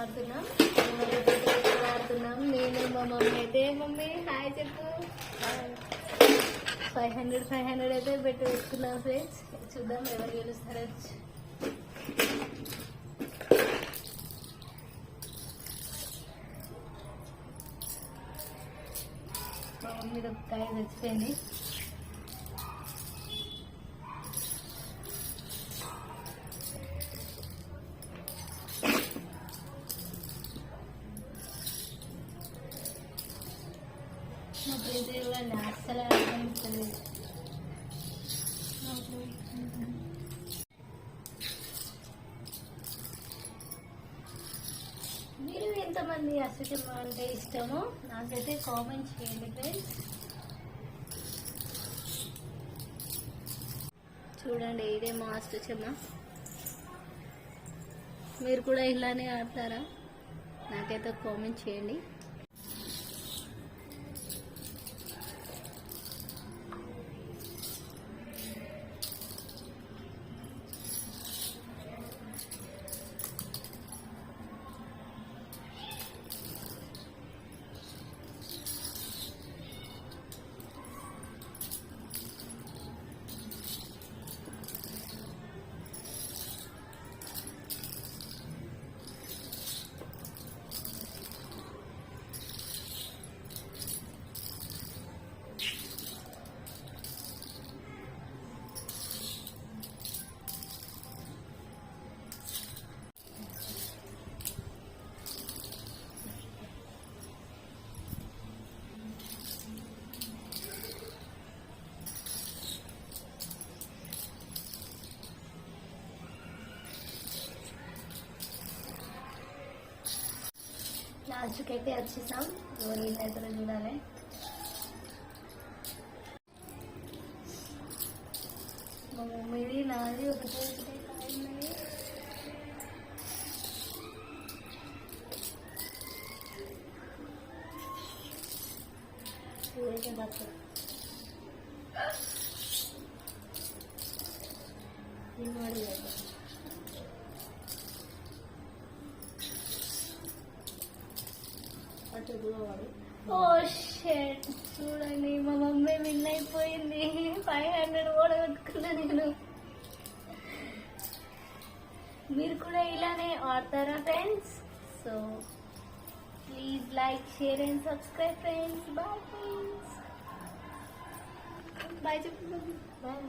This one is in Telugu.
వాడుతున్నాం ఇక్కడ నేను మా మమ్మీ అయితే మమ్మీ హాయ్ చెప్పు. ఫైవ్ హండ్రెడ్ ఫైవ్ హండ్రెడ్ అయితే పెట్టి వేసుకున్నాం ఫ్రెండ్స్ చూద్దాం ఎవరు గెలుస్తారో. మా మమ్మీ ఒక కాయ తెచ్చిపోయింది మా ప్రీతి కూడా అస్సలు అనిపించలేదు మీరు ఎంతమంది అసలు అంటే ఇష్టమో? నాకైతే కామెంట్ చేయండి ఫ్రెండ్స్ చూడండి ఇదే మా అష్టచమ్మ మీరు కూడా ఇలానే ఆడతారా? నాకైతే కామెంట్ చేయండి. चुके थे अच्छे साउंड और तो ये तरह जुड़ा है। मेरी नाली ये नाली है। దూరవాడు ఓ షెట్ చూడండి మా మమ్మీ విన్ అయిపోయింది. ఫైవ్ హండ్రెడ్ కూడా నేను. మీరు కూడా ఇలానే ఆడతారా friends so please like share and subscribe friends bye friends bye చెప్పు బాయ్